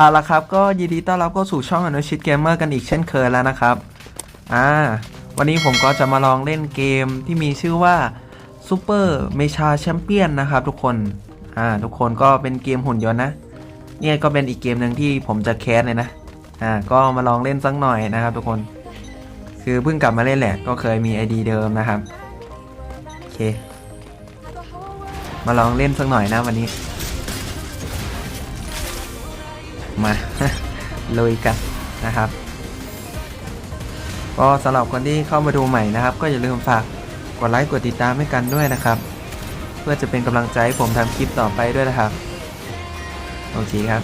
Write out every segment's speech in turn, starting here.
เอาละครับก็ยินดีต้อนรับเข้าสู่ช่องอนุชิตเกมเมอร์กันอีกเช่นเคยแล้วนะครับ อ่า วันนี้ผมก็จะมาลองเล่นเกมที่มีชื่อว่า Super m e c h a Champion นะครับทุกคน อ่า ทุกคนก็เป็นเกมหุ่นยนต์นะ เนี่ยก็เป็นอีกเกมหนึ่งที่ผมจะแคสเลยนะ อ่า ก็มาลองเล่นสักหน่อยนะครับทุกคน คือเพิ่งกลับมาเล่นแหละ ก็เคยมี ID เดิมนะครับ โอเค มาลองเล่นสักหน่อยนะวันนี้ มาลุยกันนะครับก็สำหรับคนที่เข้ามาดูใหม่นะครับ ก็อย่าลืมฝากกดไลค์กดติดตามให้กันด้วยนะครับ เพื่อจะเป็นกำลังใจให้ผมทำคลิปต่อไปด้วยนะครับ โอเคครับ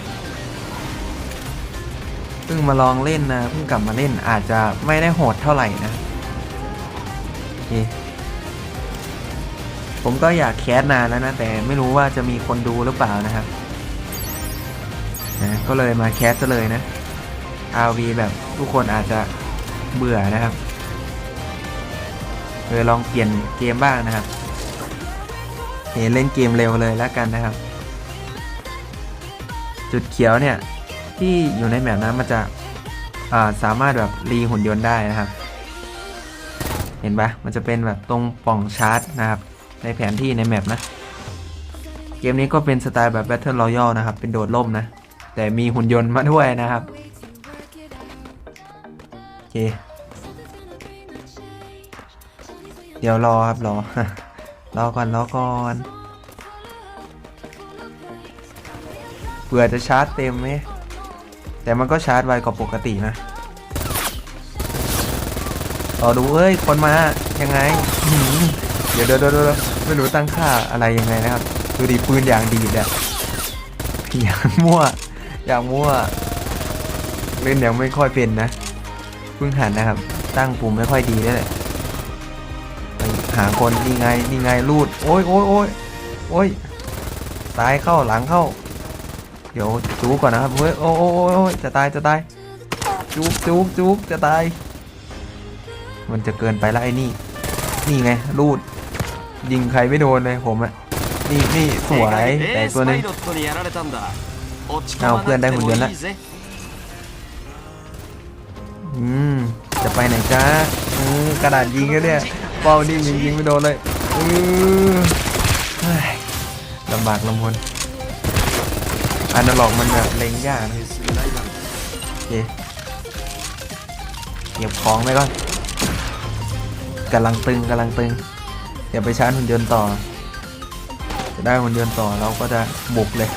เพิ่งมาลองเล่นนะเพิ่งกลับมาเล่นอาจจะไม่ได้โหดเท่าไหร่นะโอเคผมก็อยากแคสนานแล้วนะแต่ไม่รู้ว่าจะมีคนดูหรือเปล่านะครับ นะก็เลยมาแคสเลยนะ RV แบบทุกคนอาจจะเบื่อนะครับเลยลองเปลี่ยนเกมบ้างนะครับเห็นเล่นเกมเร็วเลยแล้วกันนะครับ จุดเขียวเนี่ยที่อยู่ในแมปนั้นมันจะาสามารถแบบรีหุ่นยนต์ได้นะครับ เห็นปะมันจะเป็นแบบตรงป่องชาร์จนะครับ ในแผนที่ในแมปนะ เกมนี้ก็เป็นสไตล์แบบ Battle Royale นะครับ เป็นโดดล่มนะ แต่มีหุ่นยนต์มาด้วยนะครับโอเคเดี๋ยวรอครับรอ รอก่อนรอก่อนเผื่อจะชาร์จเต็มไหมแต่มันก็ชาร์จไวกว่าปกตินะรอดูเอ้ยคนมายังไงเดี๋ยวเดี๋ยวเดี๋ยวเดี๋ยวไม่รู้ตั้งค่าอะไรยังไงนะครับ ดูดิปืนอย่างดีดอะอย่างมั่ว อย่างมั่วเล่นยังไม่ค่อยเป็นนะเพิ่งหันนะครับ ตั้งปุ่มไม่ค่อยดีด้วยแหละไปหาคนนี่ไงนี่ไงรูดโอ้ยโอ้ยโอ้ยโอ้ยซ้ายเข้าหลังเข้า เดี๋ยวจูก่อนนะครับเฮ้ยโอ้โอ้โอ้โอ้ยจะตายจะตายจูบจูบจูบจะตาย มันจะเกินไปละไอ้นี่ นี่ไงรูด ยิงใครไม่โดนเลยผมอะนี่นี่สวยแต่ตัวหนึง เอาเพื่อนได้หุ่นยนต์ละอืมจะไปไหนจ้าอืมกระดาษยิงก็เนี่ยเป้านี่ยิงยิงไม่โดนเลยอือเฮ้ยลำบากลำบนอันนลอกมันแบบเล็งยากนะโอเคเก็บของไว้ก่อนกำลังตึงกำลังตึงเดี๋ยวไปชาร์จหุ่นยนต์ต่อจะได้หุ่นยนต์ต่อเราก็จะบุกเลย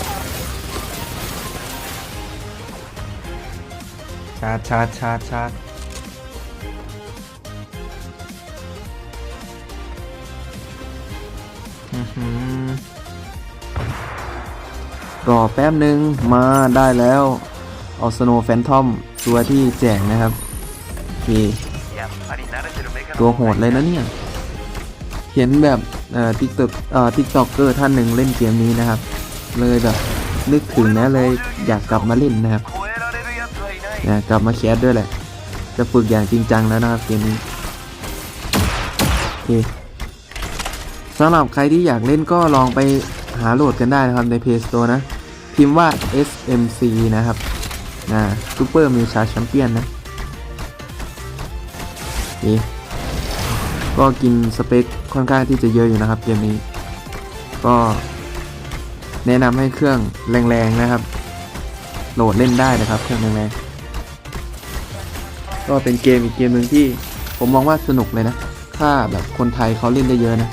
ชาร์จชาร์จชาร์จชาร์จอื้อหือรอแป๊บหนึ่งมาได้แล้วเอาสโนว์แฟนทอมตัวที่แจกนะครับโอเคตัวโหดเลยนะเนี่ย เห็นแบบเอ่อทิกตอกเอ่อทิกตอกเกอร์ท่านหนึ่งเล่นเกมนี้นะครับ เลยแบบนึกถึงนะเลยอยากกลับมาเล่นนะครับ นะกลับมาแคสด้วยแหละ จะฝึกอย่างจริงจังแล้วนะครับเกมนี้โอเคสำหรับใครที่อยากเล่นก็ลองไปหาโหลดกันได้นะครับใน Play Store นะ พิมพ์ว่า SMC นะครับนะ Super m e c h a Champion นะโอเคก็กินสเปคค่อนข้างที่จะเยอะอยู่นะครับเกมนี้ ก็แนะนำให้เครื่องแรงๆนะครับ โหลดเล่นได้นะครับเครื่องแรงๆ ก็เป็นเกมอีกเกมหนึ่งที่ผมมองว่าสนุกเลยนะ ถ้าแบบคนไทยเขาเล่นได้เยอะนะ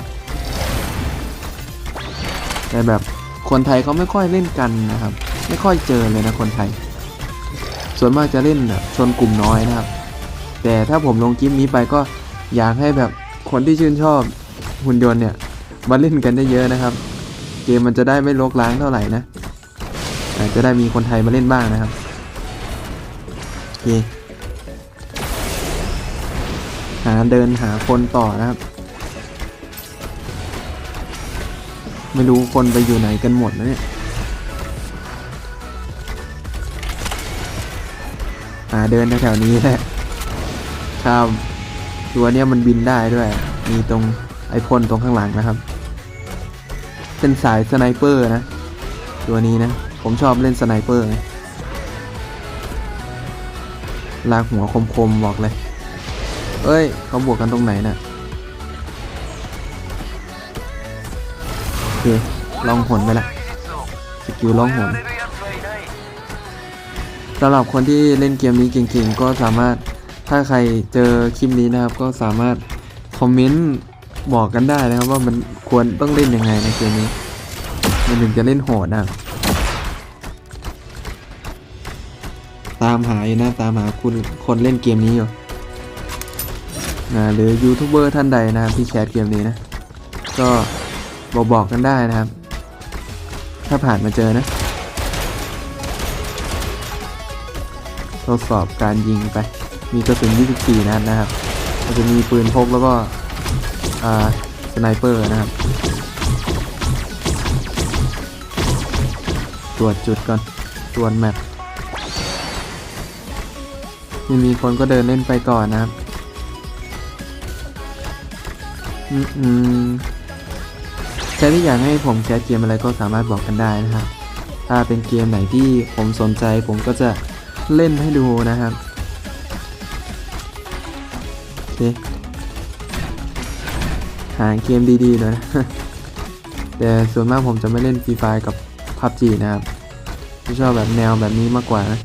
แต่แบบคนไทยเขาไม่ค่อยเล่นกันนะครับ ไม่ค่อยเจอเลยนะคนไทย ส่วนมากจะเล่นแบบชนกลุ่มน้อยนะครับ แต่ถ้าผมลงคลิปนี้ไปก็อยากให้แบบคนที่ชื่นชอบหุ่นยนต์เนี่ยมาเล่นกันได้เยอะนะครับ เกมมันจะได้ไม่ลกล้างเท่าไหร่นะอาจจะได้มีคนไทยมาเล่นบ้างนะครับโอเค หาเดินหาคนต่อนะครับ ไม่รู้คนไปอยู่ไหนกันหมดนะเนี่ยหาเดินแถวนี้แหละครับตัวเนี้ยมันบินได้ด้วย มีตรงไอพ่นตรงข้างหลังนะครับ เป็นสายสไนเปอร์นะ ตัวนี้นะ ผมชอบเล่นสไนเปอร์ไงลากหัวคมๆบอกเลย เอ้ย เขาบวกกันตรงไหนน่ะโอเคลองหนไปละสกิลลองหนสำหรับคนที่เล่นเกมนี้เก่งๆ ก็สามารถถ้าใครเจอคลิปนี้นะครับ ก็สามารถคอมเมนต์บอกกันได้นะครับ ว่ามันควรต้องเล่นยังไงในเกมนี้ มันถึงจะเล่นโหดนะตามหาอยู่นะตามหาคุณคนเล่นเกมนี้อยู่ นะหรือยูทูบเบอร์ท่านใดนะครับที่แคสเกมนี้นะ ก็บอกบอกกันได้นะครับ ถ้าผ่านมาเจอนะ ทดสอบการยิงไป มีกระสุน 24 นัดนะครับมันจะมีปืนพกแล้วก็สไนเปอร์นะครับ ตรวจจุดก่อน ตรวจแมปยังมีคนก็เดินเล่นไปก่อนนะครับ อืมใครที่อยากให้ผมแคสเกมอะไรก็สามารถบอกกันได้นะครับ ถ้าเป็นเกมไหนที่ผมสนใจผมก็จะเล่นให้ดูนะครับ โอเค หาเกมดีๆหน่อยนะ แต่ส่วนมากผมจะไม่เล่นฟรีไฟกับ PUBG นะครับผมชอบแบบแนวแบบนี้มากกว่านะ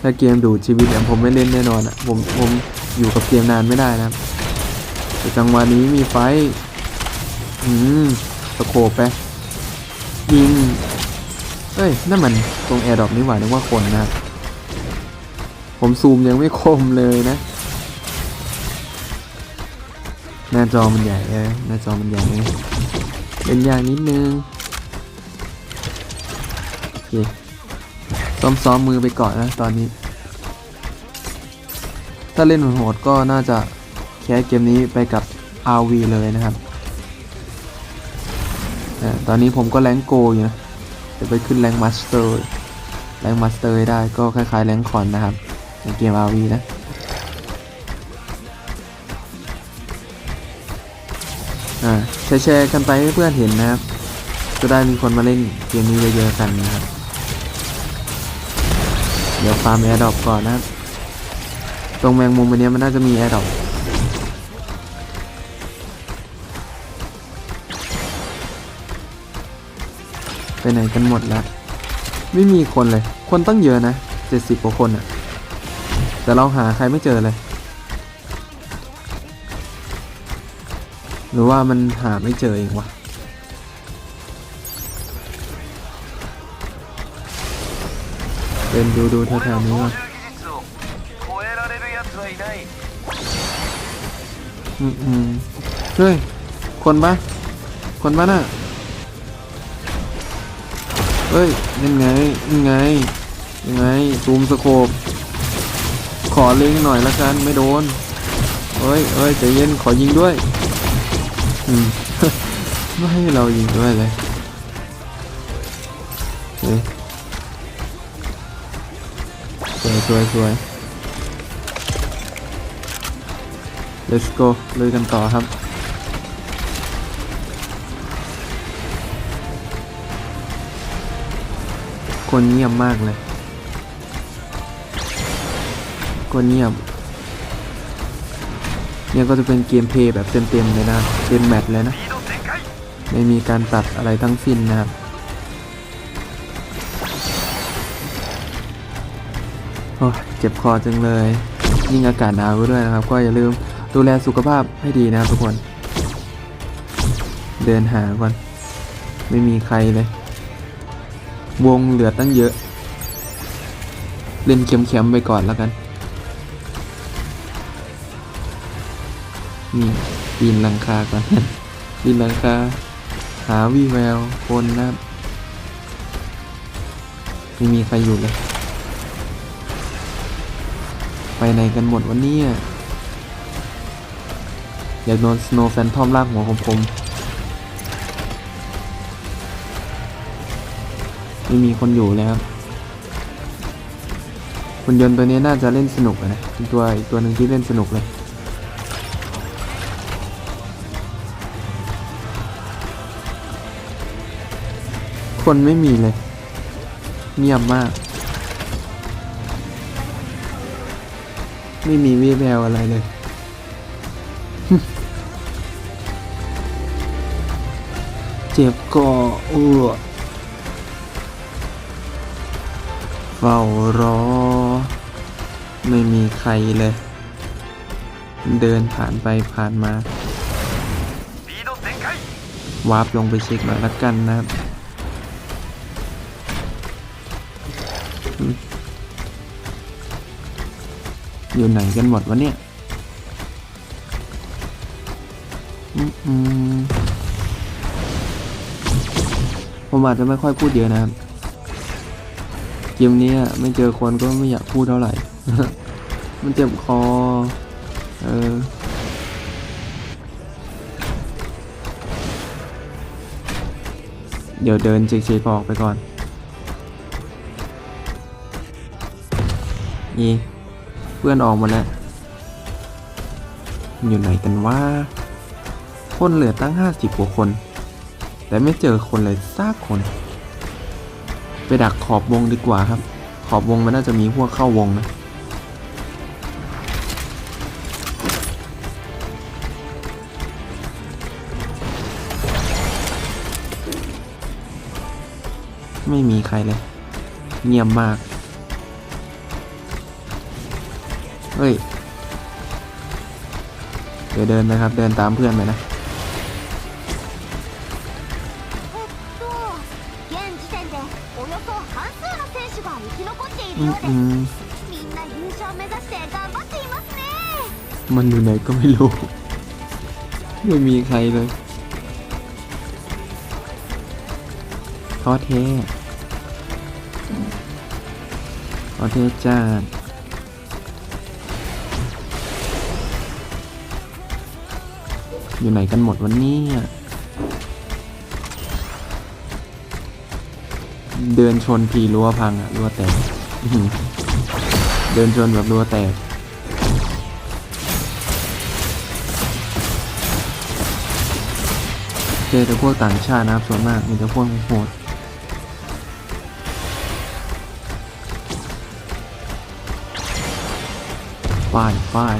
ถ้าเกมดูดชีวิตเนี่ยผมไม่เล่นแน่นอนอะ ผมผมอยู่กับเกมนานไม่ได้นะครับ แต่จังหวะนี้มีไฟ อืมสโคปไปยิง เอ้ย นั่นมันตรงแอร์ดรอปนี่หว่านึกว่าคนนะผมซูมยังไม่คมเลยนะ หน้าจอมันใหญ่เอ้ยหน้าจอมันใหญ่เลยเป็นอย่างนิดนึงโอเคซ้อมๆมือไปก่อนนะตอนนี้ ถ้าเล่นโหดก็น่าจะ สเกมนี้ไปกับ RV เลยนะครับ ตอนนี้ผมก็แรงโกอยู่นะจะไปขึ้นแรงมาสเตอร์แรงมาสเตอร์ได้ก็คล้ายๆแรงคอนนะครับ ในเกม RV นะแชร์ๆกันไปให้เพื่อนเห็นนะครับ จะได้มีคนมาเล่นเกมนี้เยอะๆกันนะครับ เดี๋ยวฟาร์มแอร์ดรอปก่อนนะครับ ตรงแมงมุมอันเนี้ยมันน่าจะมีแอร์ดรอป ไหนกันหมดแล้ว ไม่มีคนเลย คนตั้งเยอะนะเจ็ดสิบกว่าคนอะแต่เราหาใครไม่เจอเลย หรือว่ามันหาไม่เจอเองวะเป็นดูดูแถวๆนี้ว่ะอืมเฮ้ย คนปะคนปะน่ะ เฮ้ยยังไงยังไงยังไงซูมสโคปขอเล็งหน่อยละกันไม่โดนเฮ้ยเฮ้ยใจเย็นขอยิงด้วยอืมไม่ให้เรายิงด้วยเลยเฮ้ยสวยสวยสวย let's go เลยกันต่อครับ คนเงียบมากเลยคนเงียบเนี่ยก็จะเป็นเกมเพย์แบบเต็มๆเลยนะเต็มแมตช์เลยนะ ไม่มีการตัดอะไรทั้งสิ้นนะครับโอ้เจ็บคอจังเลย ยิ่งอากาศหนาวด้วยนะครับ ก็อย่าลืมดูแลสุขภาพให้ดีนะทุกคน เดินหาก่อน ไม่มีใครเลย วงเหลือตั้งเยอะ เล่นเข็มๆไปก่อนแล้วกัน นี่ปีนหลังคาก่อนปีนหลังคา หาวีแววคนนะครับไม่มีใครอยู่เลย ไปไหนกันหมดวันนี้อยากโดนสโนว์แฟนทอมลากหัวคมๆ ไม่มีคนอยู่เลยครับคุณยนต์ตัวนี้น่าจะเล่นสนุกนะเป็นตัวอีกตัวหนึ่งที่เล่นสนุกเลยคนไม่มีเลย เงียบมาก ไม่มีวีแววอะไรเลย เจ็บก็อื้อ เฝ้ารอ ไม่มีใครเลย เดินผ่านไปผ่านมาวาร์ปลงไปเช็คหน่อยละกันนะครับอยู่ไหนกันหมดวะเนี่ยผมอาจจะไม่ค่อยพูดเยอะนะครับ กมนี้อะไม่เจอคนก็ไม่อยากพูดเท่าไหร่ มันเจ็บคอ เออเดี๋ยวเดินเฉยๆออกไปก่อน นี่ เพื่อนออกมดแล้ว อยู่ไหนกันว่า คนเหลือตั้งห้าสิบกว่าคน แต่ไม่เจอคนเลยซากคน ไปดักขอบวงดีกว่าครับ ขอบวงมันน่าจะมีพวกเข้าวงนะไม่มีใครเลย เงียบมาก เฮ้ย เดี๋ยวเดินไปครับ เดินตามเพื่อนไปนะ มันอยู่ไหนก็ไม่รู้ ไม่มีใครเลยท้อเททอเทจ้าอยู่ไหนกันหมดวันนี้เดินชนผีรั้วพังอะรั้วแตก เดินชนแบบรัวแตกเจอแต่พวกต่างชาตินะครับส่วนมากมีแต่พวกโหดป้ายป้าย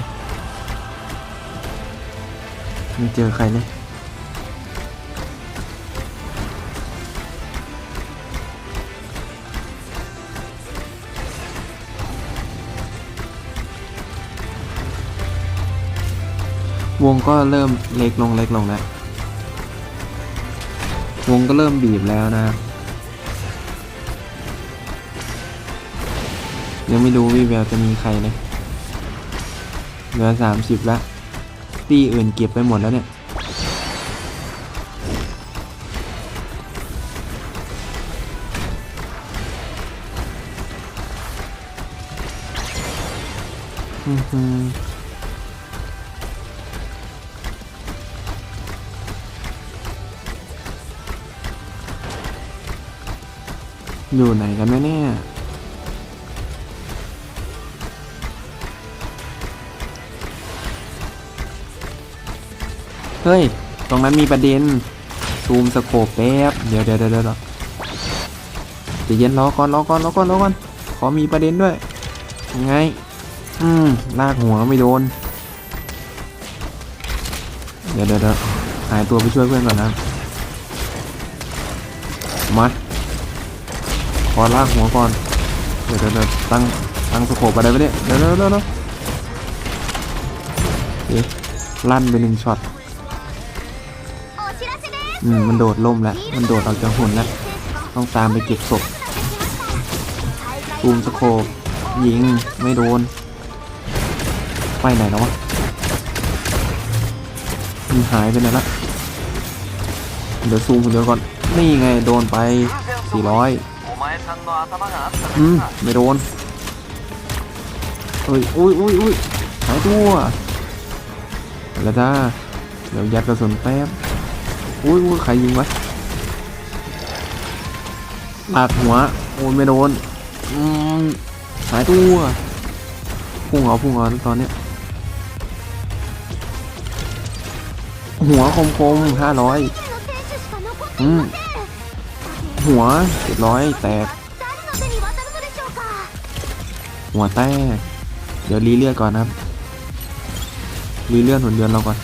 ไม่เจอใครเลย วงก็เริ่มเล็กลงเล็กลงแล้ว วงก็เริ่มบีบแล้วนะครับ ยังไม่รู้วิแววจะมีใครเลยเหลือสามสิบละตีอื่นเก็บไปหมดแล้วเนี่ยอือหื อยู่ไหนกันแน่เนี่ยเฮ้ย ตรงนั้นมีประเด็น ซูมสโคปแป๊บเดี๋ยวเดี๋ยวเดี๋ยวเดี๋ยวจะเย็นรอก่อนรอก่อนรอก่อนรอก่อน ขอมีประเด็นด้วย ยังไง อืม ลากหัวไม่โดน เดี๋ยวเดี๋ยวเดี๋ยวหายตัวไปช่วยเพื่อนก่อนนะ มา ขอลากหัวก่อน เดี๋ยวเดี๋ยวตั้งตั้งสโคปอะไรไปเนี่ยเดี๋ยวเดี๋ยวเดี๋ยวลั่นไปหนึ่งช็อตอืมมันโดดล่มแล้ว มันโดดออกจากหุ่นแล้ว ต้องตามไปเก็บศพตูมสโคปยิงไม่โดน ไปไหนแล้ววะมันหายไปไหนละเดี๋ยวซูมคนเดียวก่อน นี่ไงโดนไป 400 อืมไม่โดนเฮ้ยอุ้ยอุ้ยอุ้ยหายตัวแล้วจ้าเดี๋ยวยัดกระสุนแป๊บอุ้ยอุ้ยใครยิงวะปาดหัวโอ้ยไม่โดนอืมหายตัวพุ่งเหาอพุ่งเหาอตอนเนี้ยหัวคมๆห้าร้อยอืม หัวเจ็ดร้อยแตก หัวแตก เดี๋ยวรีเลือดก่อนนะครับรีเลือดหุ่นเดือนเราก่อน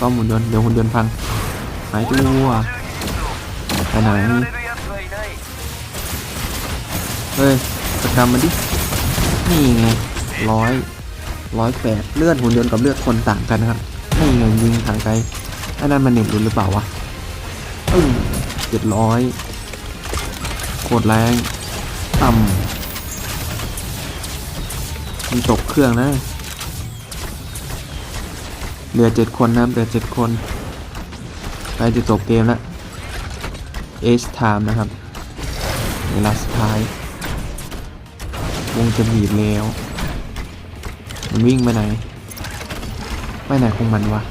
ต้อมหุ่นเดือนเดี๋ยวหุ่นเดือนพังหายตัวไปไหนเฮ้ยประจำมาดิ นี่ไงร้อยร้อยแปดเลือดหุ่นเดือนกับเลือดคนต่างกันนะครับนี่ไงยิงทางไกลไอ้นั่นมันเหน็ตหรือเปล่าวะเจ็ดร้อย คตรแรงต่ำมันตกเครื่องนะ เหลือเจ็ดคนนะเหลือเจ็ดคนใกล้จะจบเกมแล้วเอชไทม์นะครับเวลาสุดท้าย วงจะบีบแล้ว มันวิ่งไปไหน ไปไหนของมันวะ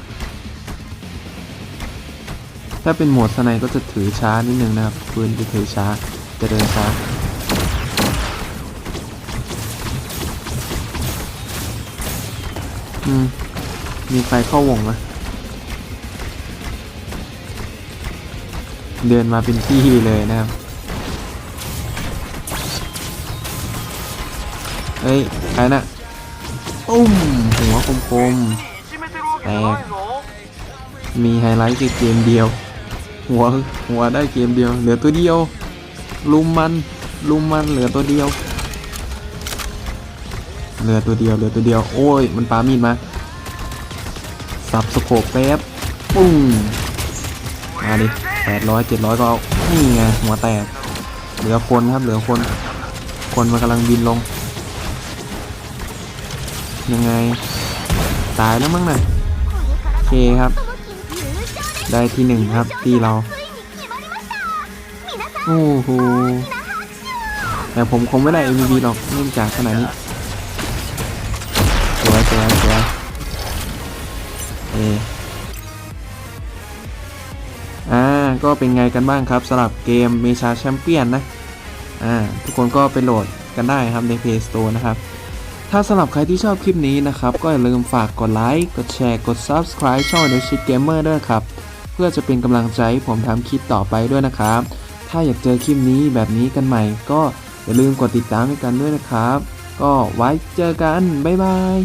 ถ้าเป็นโหมดสไนก็จะถือช้านิดนึงนะครับปืนจะถือช้า จะเดินซ้ายอืม มีไฟเข้าวงไหมเดินมาเป็นที่เลยนะครับ เฮ้ย ใครนะ่ะตุ้มหัวคมคมแต่มีไฮไลท์คือเกมเดียว หัว หัวได้เกมเดียว เหลือตัวเดียว ลุมมันลุมมันเหลือตัวเดียว เหลือตัวเดียวเหลือตัวเดียวโอ้ยมันปามีดมาสับสโคปแป๊บปุ้งมาดิแปดร้อยเจ็ดร้อยก็เอานี่ไงหัวแตกเหลือคนครับเหลือคน คนมันกำลังบินลง ยังไง ตายแล้วมั้งน่ะโอเคครับ ได้ที่หนึ่งครับที่เรา โอ้โหแต่ผมคงไม่ได้ MVP หรอกเนื่องจากขนาดนี้สวยสวยสวยเออ่าก็เป็นไงกันบ้างครับสำหรับเกมเมชาแชมเปี้ยนนะอ่าทุกคนก็ไปโหลดกันได้ครับใน Play Store นะครับ ถ้าสำหรับใครที่ชอบคลิปนี้นะครับ ก็อย่าลืมฝากกดไลค์กดแชร์กด Subscribe ช่อง The Shit Gamer ด้วยครับ เพื่อจะเป็นกำลังใจให้ผมทำคลิปต่อไปด้วยนะครับ ถ้าอยากเจอคลิปนี้แบบนี้กันใหม่ ก็อย่าลืมกดติดตามให้กันด้วยนะครับ ก็ไว้เจอกัน บ๊ายบาย